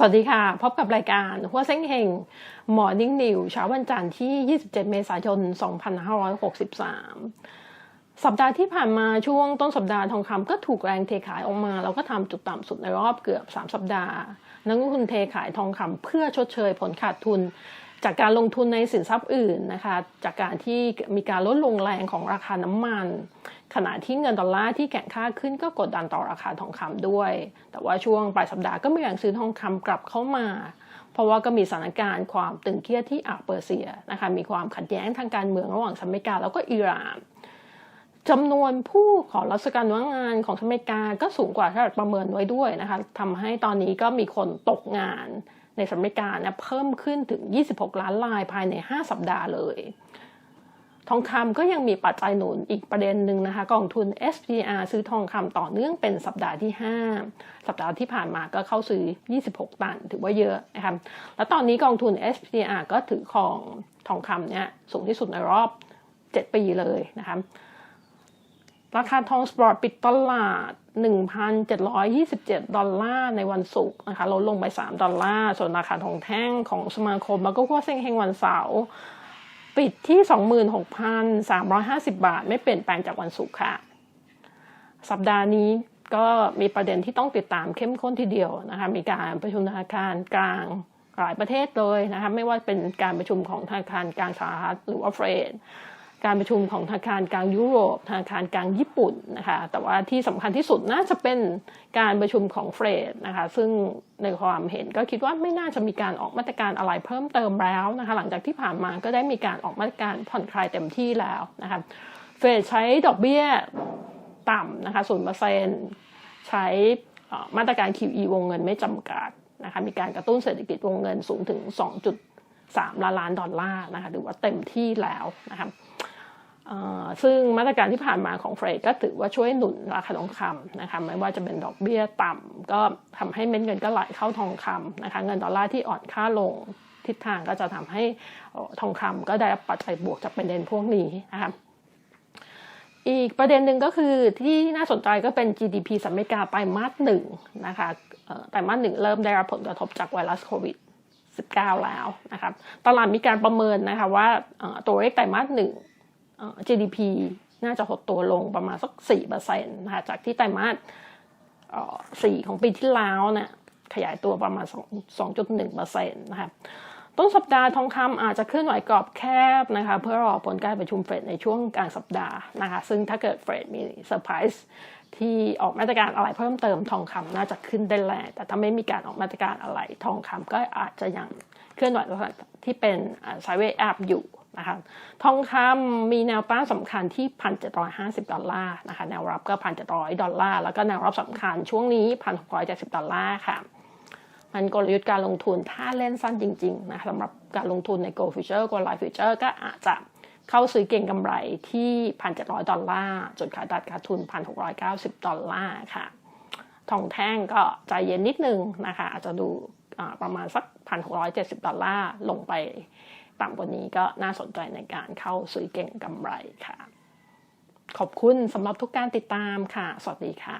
สวัสดีค่ะ พบกับรายการหัวเซ้งเฮงหมอนิ่งนิวเช้าวันจันทร์ที่ 27 เมษายน 2563 สัปดาห์ที่ผ่านมาช่วงต้นสัปดาห์ทองคำก็ถูกแรงเทขายออกมา แล้วก็ทำจุดต่ำสุดในรอบเกือบ 3 สัปดาห์ นักลงทุนเทขายทองคำเพื่อชดเชยผลขาดทุน จากการลงทุนในสินทรัพย์อื่นนะคะ จากการที่มีการลดลงแรงของราคาน้ำมัน ขณะที่เงินดอลลาร์ที่แข็งค่าขึ้นก็กดดันต่อราคาทองคำด้วย แต่ว่าช่วงปลายสัปดาห์ก็มีแรงซื้อทองคำกลับเข้ามา เพราะว่าก็มีสถานการณ์ความตึงเครียดที่อาเปอร์เซียนะคะ มีความขัดแย้งทางการเมืองระหว่างสหรัฐอเมริกาแล้วก็อิหร่านจำนวนผู้ขอรับสการว่างงานของสหรัฐอเมริกาก็สูงกว่าที่ประเมินไว้ด้วยนะคะทำให้ตอนนี้ก็มีคนตกงาน ในสหรัฐอเมริกาเนี่ยเพิ่มขึ้นถึง 26 ล้านรายภายใน 5 สัปดาห์เลย ทองคำก็ยังมีปัจจัยหนุนอีกประเด็นหนึ่งนะคะ กองทุน SPR ซื้อทองคำต่อเนื่องเป็นสัปดาห์ที่ 5 สัปดาห์ที่ผ่านมาก็เข้าซื้อ 26 ตัน ถือว่าเยอะนะคะแล้วตอนนี้กองทุน SPR ก็ถือของทองคำเนี่ยสูงที่สุดในรอบ 7 ปีเลยนะคะ ราคาทองสปอร์ตปิดตลาด 1,727 ดอลลาร์ในวันศุกร์นะคะลดลงไป 3 ดอลลาร์ ส่วนราคาทองแท่งของสมาคมแล้วก็กัวเซ็งเฮงวันเสาร์ปิดที่ 26,350 บาท ไม่เปลี่ยนแปลงจากวันศุกร์ค่ะ สัปดาห์นี้ก็มีประเด็นที่ต้องติดตามเข้มข้นทีเดียวนะคะ มีการประชุมธนาคารกลางหลายประเทศเลยนะคะ ไม่ว่าเป็นการประชุมของธนาคารกลางสหรัฐหรือว่าเฟด การประชุมของธนาคารกลางยุโรปธนาคารกลางญี่ปุ่นนะคะแต่ว่าที่สำคัญที่สุดน่าจะเป็นการประชุมของเฟดนะคะซึ่งในความเห็นก็คิดว่าไม่น่าจะมีการออกมาตรการอะไรเพิ่มเติมแล้วนะคะหลังจากที่ผ่านมาก็ได้มีการออกมาตรการผ่อนคลายเต็มที่แล้วนะคะเฟดใช้ดอกเบี้ยต่ำนะคะศูนย์เปอร์เซ็นใช้มาตรการ QE วงเงินไม่จำกัดนะคะมีการกระตุ้นเศรษฐกิจวงเงินสูงถึง 2.3 ล้านล้านดอลลาร์นะคะถือว่าเต็มที่แล้วนะคะ ซึ่งมาตรการที่ผ่านมาของเฟดก็ถือว่าช่วยหนุนราคาทองคำนะคะไม่ว่าจะเป็นดอกเบี้ยต่ำก็ทำให้เม็ดเงินก็ไหลเข้าทองคำนะคะเงินดอลลาร์ที่อ่อนค่าลงทิศทางก็จะทำให้ทองคำก็ได้ปัจจัยบวกจากประเด็นพวกนี้นะคะอีกประเด็นหนึ่งก็คือที่น่าสนใจก็เป็น GDP สหรัฐอเมริกาไตรมาสหนึ่งนะคะไตรมาสหนึ่งเริ่มได้รับผลกระทบจากไวรัสโควิด19แล้วนะครับตลาดมีการประเมินนะคะว่าตัวเลขไตรมาสหนึ่ง GDP น่าจะหดตัวลงประมาณสักสี่เปอร์เซ็นต์นะคะจากที่ไตรมาสสี่ของปีที่แล้วเนี่ยขยายตัวประมาณสองจุดหนึ่งเปอร์เซ็นต์นะคะต้นสัปดาห์ทองคำอาจจะเคลื่อนไหวกรอบแคบนะคะเพื่อรอผลการประชุมเฟดในช่วงกลางสัปดาห์นะคะซึ่งถ้าเกิดเฟดมีเซอร์ไพรส์ที่ออกมาตรการอะไรเพิ่มเติมทองคำน่าจะขึ้นได้แรงแต่ถ้าไม่มีการออกมาตรการอะไรทองคำก็อาจจะยังเคลื่อนไหวที่เป็นไซเวอัพอยู่นะคะทองคำมีแนวต้านสำคัญที่ 1,750 ดอลลาร์นะคะแนวรับก็ 1,700 ดอลลาร์ แล้วก็แนวรับสำคัญช่วงนี้ 1,670 ดอลลาร์ค่ะ มันกลยุทธ์การลงทุนถ้าเล่นสั้นจริงๆนะคะสำหรับการลงทุนใน Gold Future Gold Life Future ก็อาจจะเข้าซื้อเก่งกำไรที่ 1,700 ดอลลาร์จนขายตัดขาดทุน 1,690 ดอลลาร์ค่ะ ทองแท่งก็ใจเย็นนิดนึงนะคะอาจจะดูประมาณสัก 1,670 ดอลลาร์ลงไป ต่ำกว่านี้ก็น่าสนใจในการเข้าซื้อเก่งกำไรค่ะ ขอบคุณสำหรับทุกการติดตามค่ะ สวัสดีค่ะ